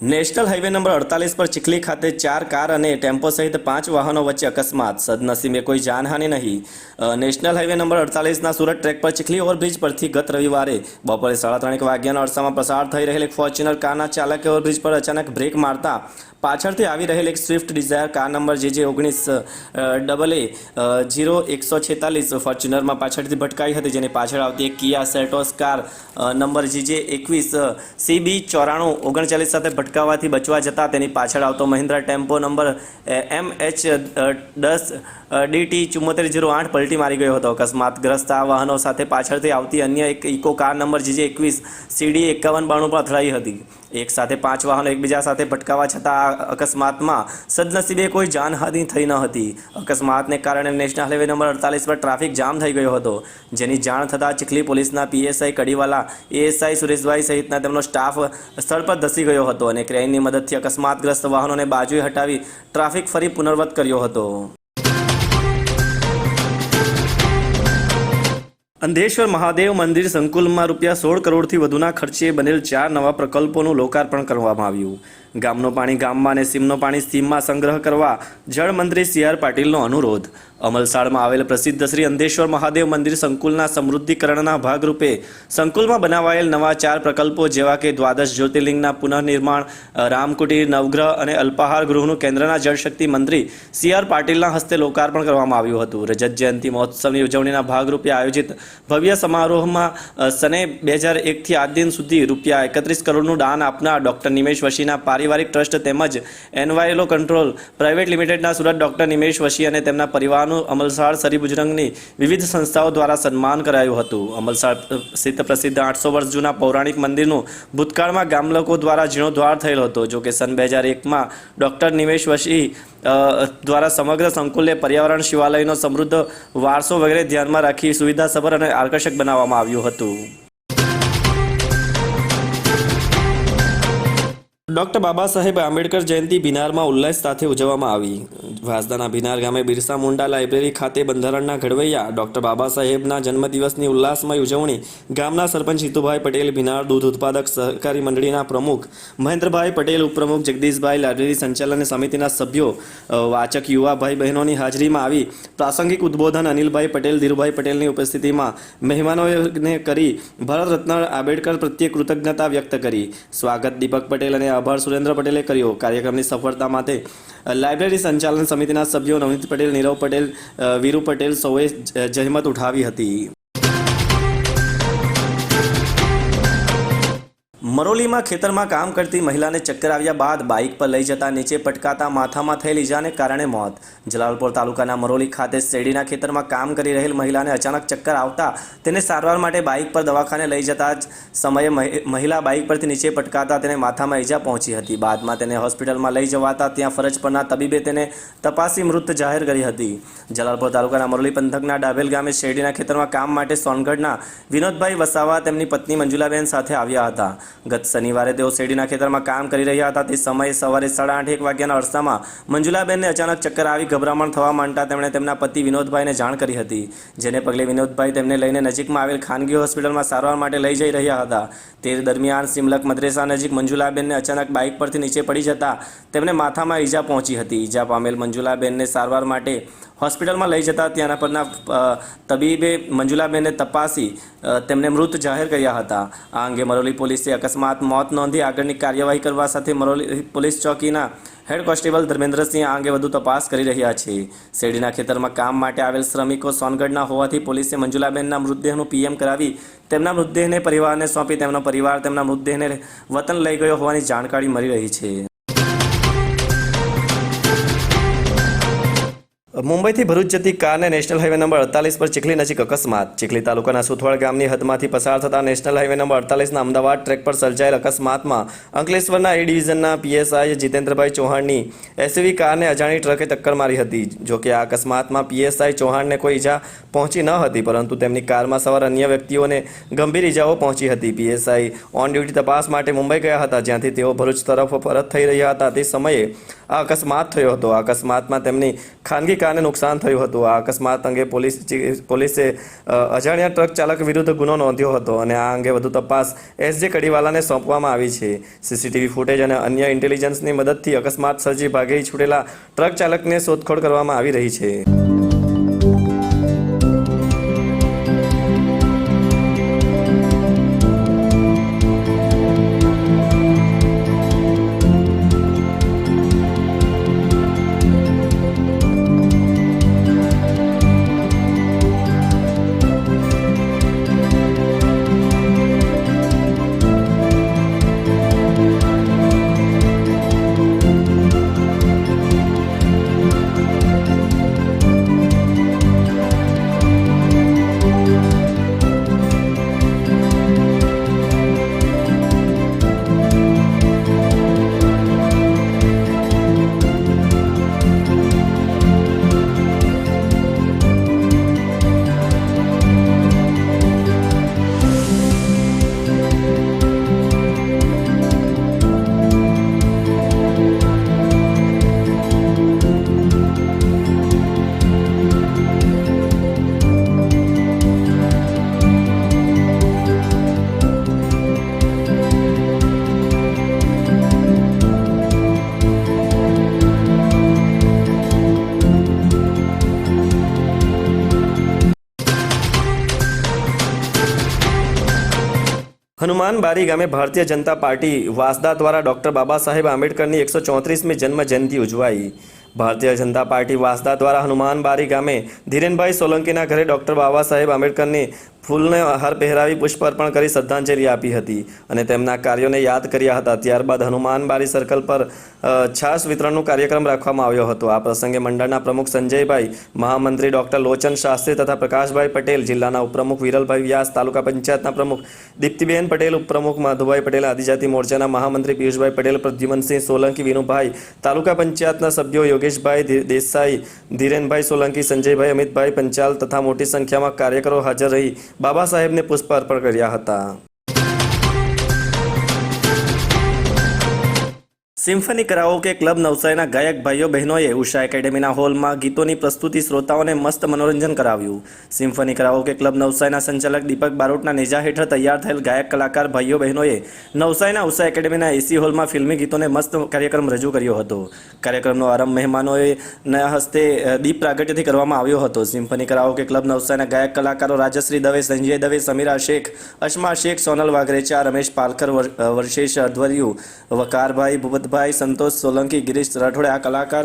National highway number અડતાલીસ પર ચીખલી ખાતે ચાર કાર અને ટેમ્પો સહિત પાંચ વાહનો વચ્ચે અકસ્માત. સદનસીબે કોઈ જાનહાનિ નહીં. નેશનલ હાઈવે નંબર અડતાલીસના સુરત ટ્રેક પર ચીખલી ઓવરબ્રિજ પરથી ગત રવિવારે બપોરે સાડા ત્રણેક વાગ્યાના અરસામાં પસાર થઈ રહેલી ફોર્ચ્યુનર કારના ચાલકે ઓવરબ્રિજ પર અચાનક બ્રેક મારતા પાછળથી આવી રહેલ એક સ્વિફ્ટ ડિઝાયર કાર નંબર જે જે ઓગણીસ ડબલ એ જીરો એકસો છેતાલીસ ફોર્ચ્યુનરમાં પાછળથી ભટકાઈ હતી, જેની પાછળ આવતી એક કિયા સેટોસ કાર નંબર જે જે એકવીસ સીબી ચોરાણું ઓગણચાલીસ સાથે ભટકાવાથી બચવા જતાં તેની પાછળ આવતો Mahindra tempo number M H દસ ડીટી ચુમ્મોતેર જીરો આઠ પલટી મારી ગયો હતો. અકસ્માતગ્રસ્ત આ વાહનો સાથે પાછળથી આવતી અન્ય એક ઇકો કાર નંબર જે જે એકવીસ સીડી એકાવન બાણું પર અથડાઈ હતી. એક સાથે પાંચ વાહનો એકબીજા સાથે ભટકાવા છતાં આ અકસ્માતમાં સદનસીબે કોઈ જાનહાનિ થઈ ન હતી. અકસ્માતને કારણે નેશનલ હાઈવે નંબર અડતાલીસ પર ટ્રાફિક જામ થઈ ગયો હતો. જેની જાણ થતાં ચીખલી પોલીસના પીએસઆઈ કડીવાલા, એએસઆઈ સુરેશભાઈ સહિતના તેમનો સ્ટાફ સ્થળ પર ધસી ગયો હતો અને ક્રેઇનની મદદથી અકસ્માતગ્રસ્ત વાહનોને બાજુએ હટાવી ટ્રાફિક ફરી પુનર્વત કર્યો હતો. અંધેશ્વર મહાદેવ મંદિર સંકુલમાં રૂપિયા સોળ કરોડથી વધુના ખર્ચે બનેલ ચાર નવા પ્રકલ્પોનું લોકાર્પણ કરવામાં આવ્યું. ગામનું પાણી ગામમાં અને સીમનું પાણી સીમમાં સંગ્રહ કરવા જળમંત્રી સી આર પાટીલનો અનુરોધ. અમલસાડમાં આવેલ પ્રસિદ્ધ શ્રી અંધેશ્વર મહાદેવ મંદિર સંકુલના સમૃદ્ધિકરણના ભાગરૂપે સંકુલમાં બનાવાયેલ નવા ચાર પ્રકલ્પો જેવા કે દ્વાદશ જ્યોતિર્લિંગના પુનઃનિર્માણ રામકુટીર નવગ્રહ અને અલ્પાહાર ગૃહનું કેન્દ્રના જળશક્તિ મંત્રી સી આર પાટીલના હસ્તે લોકાર્પણ કરવામાં આવ્યું હતું. રજત જયંતિ મહોત્સવની ઉજવણીના ભાગરૂપે આયોજિત ભવ્ય સમારોહમાં સને બે હજાર એકથી આજ દિન સુધી રૂપિયા એકત્રીસ કરોડનું દાન આપનાર ડોક્ટર નિમેશ વશીના પારિવારિક ટ્રસ્ટ તેમજ એનવાયલો કંટ્રોલ પ્રાઇવેટ લિમિટેડના સુરત ડોક્ટર નિમેશ વશી અને તેમના પરિવારનું અમલસાડ સરી બુજરંગની વિવિધ સંસ્થાઓ દ્વારા સન્માન કરાયું હતું. અમલસાડ સ્થિત પ્રસિદ્ધ આઠસો વર્ષ જૂના પૌરાણિક મંદિરનું ભૂતકાળમાં ગામલોકો દ્વારા જીર્ણોદ્વાર થયેલો હતો. જો કે સન બે હજાર એકમાં ડોક્ટર નિમેશ વશી દ્વારા સમગ્ર સંકુલને પર્યાવરણ શિવાલયનો સમૃદ્ધ વારસો વગેરે ધ્યાનમાં રાખી સુવિધાસભર અને આકર્ષક બનાવવામાં આવ્યું હતું. ડૉક્ટર બાબા સાહેબ આંબેડકર જયંતિ બિનારમાં ઉલ્લાસ સાથે ઉજવવામાં આવી. વાસદાના બિનાર ગામે બિરસા મુંડા લાઇબ્રેરી ખાતે બંધારણના ઘડવૈયા ડૉક્ટર બાબા સાહેબના જન્મદિવસની ઉલ્લાસમય ઉજવણી ગામના સરપંચ હિતુભાઈ પટેલ બિનાર દૂધ ઉત્પાદક સહકારી મંડળીના પ્રમુખ મહેન્દ્રભાઈ પટેલ, ઉપપ્રમુખ જગદીશભાઈ લાઇબ્રેરી સંચાલન સમિતિના સભ્યો વાચક યુવા ભાઈ બહેનોની હાજરીમાં આવી. પ્રાસંગિક ઉદ્બોધન અનિલભાઈ પટેલ, ધીરુભાઈ પટેલની ઉપસ્થિતિમાં મહેમાનોને કરી ભારત રત્ન આંબેડકર પ્રત્યે કૃતજ્ઞતા વ્યક્ત કરી. સ્વાગત દીપક પટેલ અને આભાર સુરેન્દ્ર પટેલે કર્યો. કાર્યક્રમની સફળતા માટે લાઇબ્રેરી સંચાલન સમિતિના સભ્યો નવનીત પટેલ, નીરવ પટેલ વીરુ પટેલ સૌએ જહેમત ઉઠાવી હતી. મરોલીમાં ખેતરમાં કામ કરતી મહિલાને ચક્કર આવ્યા બાદ બાઇક પર લઈ જતા નીચે પટકાતા માથામાં થયેલ ઈજાને કારણે મોત. જલાલપોર તાલુકાના મરોલી ખાતે શેરડીના ખેતરમાં કામ કરી રહેલ મહિલાને અચાનક ચક્કર આવતા તેને સારવાર માટે બાઇક પર દવાખાને લઈ જતા જ સમયે મહિ- મહિલા બાઇક પરથી નીચે પટકાતા તેને માથામાં ઈજા પહોંચી હતી. બાદમાં તેને હોસ્પિટલમાં લઈ જવાતા ત્યાં ફરજ પરના તબીબે તેને તપાસી મૃત જાહેર કરી હતી. જલાલપોર તાલુકાના મરોલી પંથકના ડાભેલ ગામે શેરડીના ખેતરમાં કામ માટે સોનગઢના વિનોદભાઈ વસાવા તેમની પત્ની મંજુલાબેન સાથે આવ્યા હતા. ગત શનિવારે તેઓ શેરડીના ખેતરમાં કામ કરી રહ્યા હતા. તે સમયે સવારે સાડા આઠ, એક વાગ્યાના અરસામાં મંજુલાબેનને અચાનક ચક્કર આવી ગભરામણ થવા માંડતા તેમણે તેમના પતિ વિનોદભાઈને જાણ કરી હતી, જેને પગલે વિનોદભાઈ તેમને લઈને નજીકમાં આવેલ ખાનગી હોસ્પિટલમાં સારવાર માટે લઈ જઈ રહ્યા હતા. તે દરમિયાન સિમલક મદ્રેસા નજીક મંજુલાબેનને અચાનક બાઇક પરથી નીચે પડી જતા તેમને માથામાં ઈજા પહોંચી હતી. ઈજા પામેલ મંજુલાબેનને સારવાર માટે હોસ્પિટલમાં લઈ જતા ત્યાંના પરના તબીબે મંજુલાબેનને તપાસી તેમને મૃત જાહેર કર્યા હતા. આ અંગે મરોલી પોલીસે અકસ્માત, મોત નોંધી આગળની કાર્યવાહી કરવા સાથે મરોલી પોલીસ ચોકીના હેડ કોન્સ્ટેબલ ધર્મેન્દ્રસિંહ આ અંગે વધુ તપાસ કરી રહ્યા છે. શેરડીના ખેતરમાં કામ માટે આવેલ શ્રમિકો સોનગઢના હોવાથી પોલીસે મંજુલાબેનના મૃતદેહનું પીએમ કરાવી તેમના મૃતદેહને પરિવારને સોંપી તેમનો પરિવાર તેમના મૃતદેહને વતન લઈ ગયો હોવાની જાણકારી મળી રહી છે. મુંબઈથી ભરૂચ જતી કારને નેશનલ હાઈવે નંબર અડતાલીસ પર ચીખલી નજીક અકસ્માત. ચીખલી તાલુકાના સુથવાડ ગામની હદમાંથી પસાર થતા નેશનલ હાઈવે નંબર અડતાલીસના અમદાવાદ ટ્રેક પર સર્જાયેલ અકસ્માતમાં અંકલેશ્વરના એ ડિવિઝનના પીએસઆઈ જીતેન્દ્રભાઈ ચૌહાણની એસયુવી કારને અજાણી ટ્રકે ટક્કર મારી હતી. જોકે આ અકસ્માતમાં પીએસઆઈ ચૌહાણને કોઈ ઈજા પહોંચી ન હતી, પરંતુ તેમની કારમાં સવાર અન્ય વ્યક્તિઓને ગંભીર ઈજાઓ પહોંચી હતી. પીએસઆઈ ઓન ડ્યુટી તપાસ માટે મુંબઈ ગયા હતા, જ્યાંથી તેઓ ભરૂચ તરફ પરત થઈ રહ્યા હતા. તે સમયે આ અકસ્માત થયો હતો. આ અકસ્માતમાં તેમની ખાનગી કારને નુકસાન થયું હતું. આ અકસ્માત અંગે પોલીસ પોલીસે અજાણ્યા ટ્રક ચાલક વિરુદ્ધ ગુનો નોંધ્યો હતો અને આ અંગે વધુ તપાસ એસજે કડીવાલાને સોંપવામાં આવી છે. સીસીટીવી ફૂટેજ અને અન્ય ઇન્ટેલિજન્સની મદદથી અકસ્માત સર્જી ભાગી છૂટેલા ટ્રક ચાલકને શોધખોળ કરવામાં આવી રહી છે. હનુમાન બારી ગામે ભારતીય જનતા પાર્ટી વાસદા દ્વારા ડોક્ટર બાબા સાહેબ આંબેડકરની એકસો ચોત્રીસમી જન્મ જયંતિ ઉજવાઈ ભારતીય જનતા પાર્ટી વાસદા દ્વારા હનુમાન બારી ગામે ધીરેનભાઈ સોલંકીના ઘરે ડોક્ટર બાબા સાહેબ આંબેડકરની ફૂલને હાર પહેરાવી પુષ્પ અર્પણ કરી શ્રદ્ધાંજલિ આપી હતી અને તેમના કાર્યોને યાદ કર્યા હતા. ત્યારબાદ હનુમાન બારી સર્કલ પર છાશ વિતરણનો કાર્યક્રમ રાખવામાં આવ્યો હતો. આ પ્રસંગે મંડળના પ્રમુખ સંજયભાઈ, મહામંત્રી ડોક્ટર લોચન શાસ્ત્રી તથા પ્રકાશભાઈ પટેલ, જિલ્લાના ઉપપ્રમુખ વિરલભાઈ વ્યાસ, તાલુકા પંચાયતના પ્રમુખ દીપ્તિબેન પટેલ, ઉપપ્રમુખ માધુભાઈ પટેલ, આદિજાતિ મોરચાના મહામંત્રી પિયુષભાઈ પટેલ, પ્રદ્યુમનસિંહ સોલંકી, વિનુભાઈ, તાલુકા પંચાયતના સભ્યો યોગેશભાઈ દેસાઈ, ધીરેનભાઈ સોલંકી, સંજયભાઈ અમિતભાઈ પંચાલ તથા મોટી સંખ્યામાં કાર્યકરો હાજર રહી. બાબા સાહેબને પુષ્પ અર્પણ કર્યા હતા. સિમ્ફની કરાઓકે ક્લબ નવસારીના ગાયક ભાઈઓ બહેનોએ ઉષા એકેડેમીના હોલમાં ગીતોની પ્રસ્તુતિ શ્રોતાઓને મસ્ત મનોરંજન કરાવ્યું. સિમ્ફની કરાઓકે ક્લબ નવસારીના સંચાલક દીપક બારોટના નેજા હેઠળ તૈયાર થયેલ ગાયક કલાકાર ભાઈઓ બહેનોએ નવસારીના ઉષા એકેડેમીના એસી હોલમાં ફિલ્મી ગીતોને મસ્ત કાર્યક્રમ રજૂ કર્યો હતો. કાર્યક્રમનો આરંભ મહેમાનોએ ના હસ્તે દીપ પ્રાગટ્યથી કરવામાં આવ્યો હતો. સિમ્ફની કરાઓકે ક્લબ નવસારીના ગાયક કલાકારો રાજશ્રી દવે, સંજય દવે, સમીરા શેખ, અશમા શેખ, સોનલ વાઘરેચા રમેશ પાલકર વર્ષેશ અધવર્યુ, વકારભાઈ ભૂપતભાઈ સંતોષ સોલંકી, ગિરીશ રાઠોડે આ કલાકાર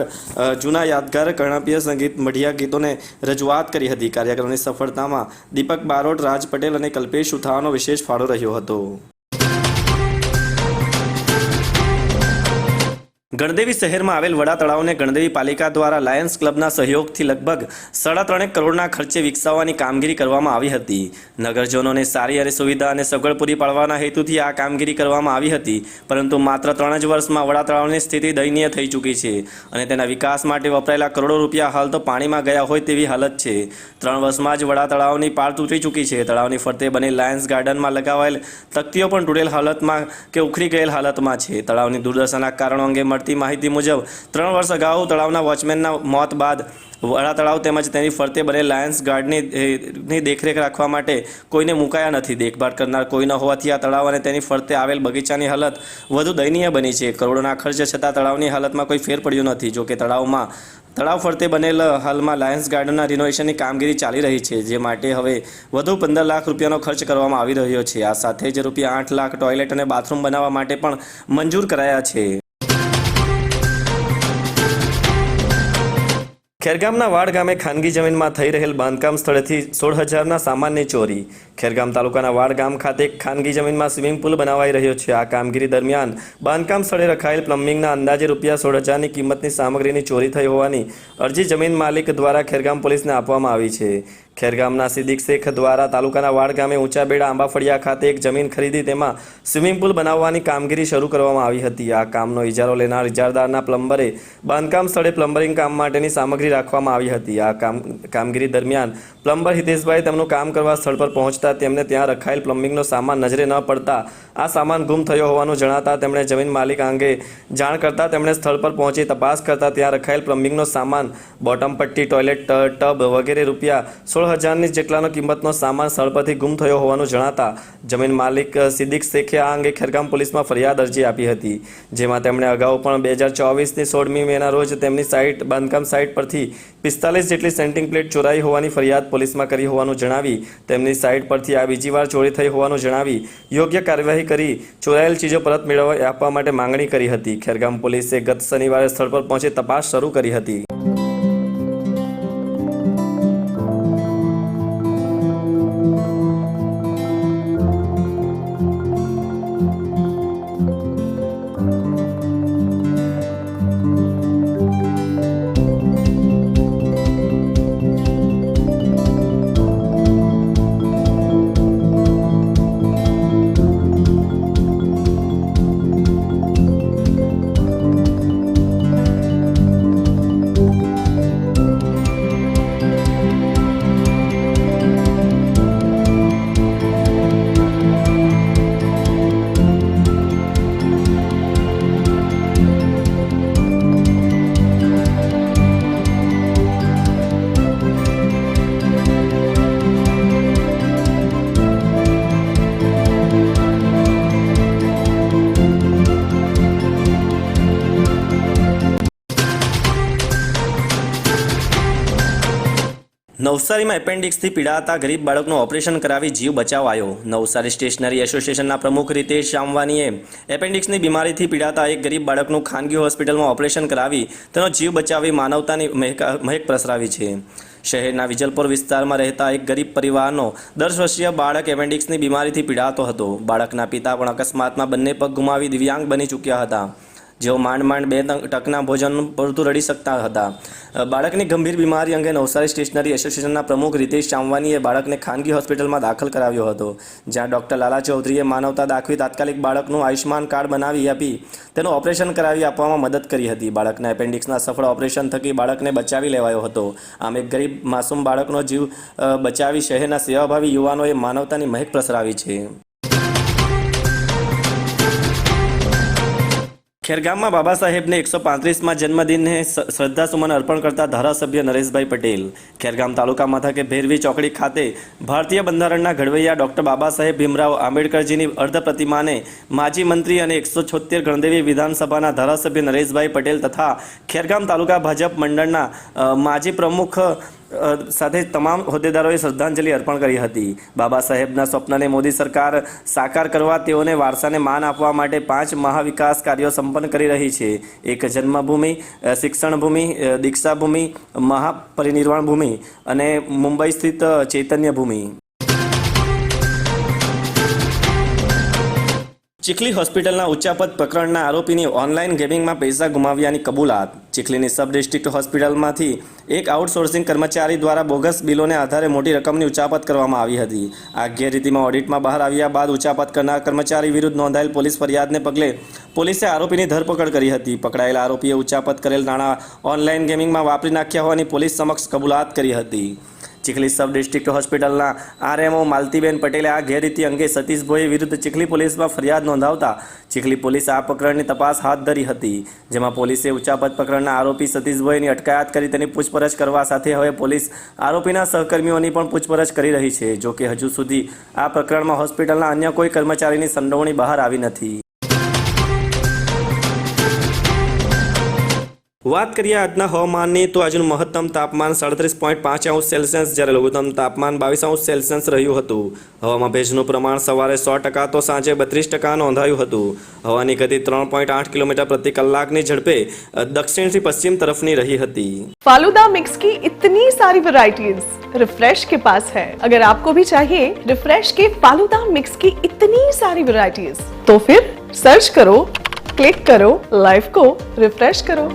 જૂના યાદગાર કર્ણાપીય સંગીત મઢિયા ગીતોને રજૂઆત કરી હતી. કાર્યક્રમની સફળતામાં દીપક બારોટ, રાજ પટેલ અને કલ્પેશ ઉથાવાનો વિશેષ ફાળો રહ્યો હતો. ગણદેવી શહેરમાં આવેલ વડા તળાવને ગણદેવી પાલિકા દ્વારા લાયન્સ ક્લબના સહયોગથી લગભગ સાડા ત્રણેક કરોડના ખર્ચે વિકસાવવાની કામગીરી કરવામાં આવી હતી. નગરજનોને સારી અને સુવિધા અને સગવડ પૂરી પાડવાના હેતુથી આ કામગીરી કરવામાં આવી હતી, પરંતુ માત્ર ત્રણ જ વર્ષમાં વડા તળાવની સ્થિતિ દયનીય થઈ ચૂકી છે અને તેના વિકાસ માટે વપરાયેલા કરોડો રૂપિયા હાલ તો પાણીમાં ગયા હોય તેવી હાલત છે. ત્રણ વર્ષમાં જ વડા તળાવની પાર તૂટી ચૂકી છે. તળાવની ફરતે બને લાયન્સ ગાર્ડનમાં લગાવાયેલ તકતીઓ પણ તૂટેલ હાલતમાં કે ઉખરી ગયેલ હાલતમાં છે. તળાવની દુર્દશાના કારણો અંગે મળતી માહિતી મુજબ, ત્રણ વર્ષ અગાઉ તળાવના વોચમેનના મોત બાદ વડા તળાવ તેમજ તેની ફરતે બનેલ લાયન્સ ગાર્ડની દેખરેખ રાખવા માટે કોઈને મુકાયા નથી. દેખભાળ કરનાર કોઈ ન હોવાથી આ તળાવ અને તેની ફરતે આવેલ બગીચાની હાલત વધુ દયનીય બની છે. કરોડોના ખર્ચ છતાં તળાવની હાલતમાં કોઈ ફેર પડ્યો નથી. જોકે તળાવમાં, તળાવ ફરતે બનેલ હાલમાં લાયન્સ ગાર્ડનના રિનોવેશનની કામગીરી ચાલી રહી છે, જે માટે હવે વધુ પંદર લાખ રૂપિયાનો ખર્ચ કરવામાં આવી રહ્યો છે. આ સાથે જ રૂપિયા આઠ લાખ ટોયલેટ અને બાથરૂમ બનાવવા માટે પણ મંજૂર કરાયા છે. ખેરગામના વાડ ગામે ખાનગી જમીનમાં થઈ રહેલ બાંધકામ સ્થળેથી સોળ હજારના સામાનની ચોરી. ખેરગામ તાલુકાના વાડ ગામ ખાતે ખાનગી જમીનમાં સ્વિમિંગ પુલ બનાવાઈ રહ્યો છે. આ કામગીરી દરમિયાન બાંધકામ સ્થળે રખાયેલ પ્લમ્બિંગના અંદાજે રૂપિયા સોળ હજારની કિંમતની સામગ્રીની ચોરી થઈ હોવાની અરજી જમીન માલિક દ્વારા ખેરગામ પોલીસને આપવામાં આવી છે. ખેરગામના સિદ્દીક શેખ દ્વારા તાલુકાના વાડ ગામે ઊંચા બેડા આંબાફળિયા ખાતે એક જમીન ખરીદી તેમાં સ્વિમિંગ પુલ બનાવવાની કામગીરી શરૂ કરવામાં આવી હતી. આ કામનો ઇજારો લેનાર ઇજારદારના પ્લમ્બરે બાંધકામ સ્થળે પ્લમ્બરિંગ કામ માટેની સામગ્રી રાખવામાં આવી હતી. આ કામ, કામગીરી દરમિયાન પ્લમ્બર હિતેશભાઈ તેમનું કામ કરવા સ્થળ પર પહોંચતા તેમને ત્યાં રખાયેલ પ્લમ્બિંગનો સામાન નજરે ન પડતા આ સામાન ગુમ થયો હોવાનું જણાતા તેમણે જમીન માલિક અંગે જાણ કરતા તેમણે સ્થળ પર પહોંચી તપાસ કરતા ત્યાં રખાયેલ પ્લમ્બિંગનો સામાન, બોટમ પટ્ટી, ટોયલેટ ટબ વગેરે રૂપિયા સોળ હજારની જેટલાનો કિંમતનો સામાન સ્થળ પરથી ગુમ થયો હોવાનું જણાતા જમીન માલિક સિદ્દીક શેખે આ અંગે ખેરગામ પોલીસમાં ફરિયાદ અરજી આપી હતી, જેમાં તેમણે અગાઉ પણ બે હજાર ચોવીસની સોળમી મેના રોજ તેમની સાઇટ, બાંધકામ સાઇટ પરથી પિસ્તાલીસ જેટલી સેન્ટિંગ પ્લેટ ચોરાઈ હોવાની ફરિયાદ પોલીસમાં કરી હોવાનું જણાવી તેમની સાઇટ પરથી આ બીજી વાર ચોરી થઈ હોવાનું જણાવી યોગ્ય કાર્યવાહી કરી ચોરાયેલ ચીજો પરત મેળવવા આપવા માટે માંગણી કરી હતી. ખેરગામ પોલીસે ગત શનિવારે સ્થળ પર પહોંચી તપાસ શરૂ કરી હતી. નવસારીમાં એપેન્ડિક્સથી પીડાતા ગરીબ બાળકનું ઓપરેશન કરાવી જીવ બચાવાયો નવસારી સ્ટેશનરી એસોસિએશનના પ્રમુખ રીતેશ શામવાનીએ એપેન્ડિક્સની બીમારીથી પીડાતા એક ગરીબ બાળકનું ખાનગી હોસ્પિટલમાં ઓપરેશન કરાવી તેનો જીવ બચાવી માનવતાની મહેક પ્રસરાવી છે. શહેરના વિજલપુર વિસ્તારમાં રહેતા એક ગરીબ પરિવારનો દસ વર્ષીય બાળક એપેન્ડિક્સની બીમારીથી પીડાતો હતો. બાળકના પિતા પણ અકસ્માતમાં બંને પગ ગુમાવી દિવ્યાંગ બની ચૂક્યા હતા. જેઓ માંડ માંડ બે ટકના ભોજન પૂરતું રડી શકતા હતા. બાળકની ગંભીર બીમારી અંગે નવસારી સ્ટેશનરી એસોસિએશનના પ્રમુખ રીતેશ ચામવાનીએ બાળકને ખાનગી હોસ્પિટલમાં દાખલ કરાવ્યો હતો. જ્યાં ડોક્ટર લાલા ચૌધરીએ માનવતા દાખવી તાત્કાલિક બાળકનું આયુષ્માન કાર્ડ બનાવી આપી, તેનું ઓપરેશન કરાવી આપવામાં મદદ કરી હતી. બાળકના એપેન્ડિક્સના સફળ ઓપરેશન થકી બાળકને બચાવી લેવાયો હતો. આમ એક ગરીબ માસૂમ બાળકનો જીવ બચાવી શહેરના સેવાભાવી યુવાનોએ માનવતાની મહેક પ્રસરાવી છે. ખેરગામમાં બાબા સાહેબને એકસો પાંત્રીસમાં જન્મદિનને શ્રદ્ધાસુમન અર્પણ કરતા ધારાસભ્ય નરેશભાઈ પટેલ. ખેરગામ તાલુકા મથકે ભેરવી ચોકડી ખાતે ભારતીય બંધારણના ઘડવૈયા ડોક્ટર બાબા સાહેબ ભીમરાવ આંબેડકરજીની અર્ધ પ્રતિમાને માજી મંત્રી અને એકસો છોતેર ગણદેવી વિધાનસભાના ધારાસભ્ય નરેશભાઈ પટેલ તથા ખેરગામ તાલુકા ભાજપ મંડળના માજી પ્રમુખ સાથે તમામ હોદ્દેદારોએ શ્રદ્ધાંજલિ અર્પણ કરી હતી. બાબા સાહેબના સ્વપ્નને મોદી સરકાર સાકાર કરવા તેઓને વારસાને માન આપવા માટે પાંચ મહાવિકાસ કાર્યો સંપન્ન કરી રહી છે. એક જન્મભૂમિ શિક્ષણ ભૂમિ દીક્ષાભૂમિ, મહાપરિનિર્વાણ ભૂમિ અને મુંબઈ સ્થિત ચૈતન્ય ભૂમિ. ચીખલી હોસ્પિટલના ઉચ્ચાપત પ્રકરણના આરોપીની ઓનલાઈન ગેમિંગમાં પૈસા ગુમાવ્યાની કબૂલાત. ચીખલીની સબ ડિસ્ટ્રિક્ટ હોસ્પિટલમાંથી એક આઉટસોર્સિંગ કર્મચારી દ્વારા બોગસ બિલોને આધારે મોટી રકમની ઉચાપત કરવામાં આવી હતી. આ ગેરરીતિમાં ઓડિટમાં બહાર આવ્યા બાદ ઉચાપત કરનાર કર્મચારી વિરુદ્ધ નોંધાયેલ પોલીસ ફરિયાદને પગલે પોલીસે આરોપીની ધરપકડ કરી હતી. પકડાયેલા આરોપીએ ઉચાપત કરેલ નાણાં ઓનલાઈન ગેમિંગમાં વાપરી નાખ્યા હોવાની પોલીસ સમક્ષ કબૂલાત કરી હતી. ચીખલી સબ ડિસ્ટ્રિક્ટ હોસ્પિટલના આરએમઓ માલતીબેન પટેલે આ ગેરરીતિ અંગે સતીશભાઈ વિરુદ્ધ ચીખલી પોલીસમાં ફરિયાદ નોંધાવતા ચીખલી પોલીસે આ પ્રકરણની તપાસ હાથ ધરી હતી, જેમાં પોલીસે ઉચાપત પ્રકરણના આરોપી સતીશભાઈની અટકાયત કરી તેની પૂછપરછ કરવા સાથે હવે પોલીસ આરોપીના સહકર્મીઓની પણ પૂછપરછ કરી રહી છે જોકે હજુ સુધી આ પ્રકરણમાં હોસ્પિટલના અન્ય કોઈ કર્મચારીની સંડોવણી બહાર આવી નથી. વાત કરીએ આજના હવામાનની તો આજનું મહત્તમ તાપમાન સાડત્રીસ પોઈન્ટ પાંચ અંશ સેલ્સિયસ જ્યારે લઘુત્તમ તાપમાન બાવીસ અંશ સેલ્સિયસ રહ્યું હતું હવામાં ભેજનું પ્રમાણ સવારે સો ટકા તો સાંજે બત્રીસ ટકા નોંધાયું હતું હવાની ગતિ ત્રણ પોઈન્ટ આઠ કિલોમીટર પ્રતિ કલાકની ઝડપે અ, દક્ષિણથી પશ્ચિમ તરફની રહી હતી फालूदा मिक्स की इतनी सारी वैरायटीज रिफ्रेश के पास है अगर आपको भी चाहिए रिफ्रेश के फालूदा मिक्स की इतनी सारी वैरायटीज तो फिर सर्च करो क्लिक करो लाइफ को रिफ्रेश करो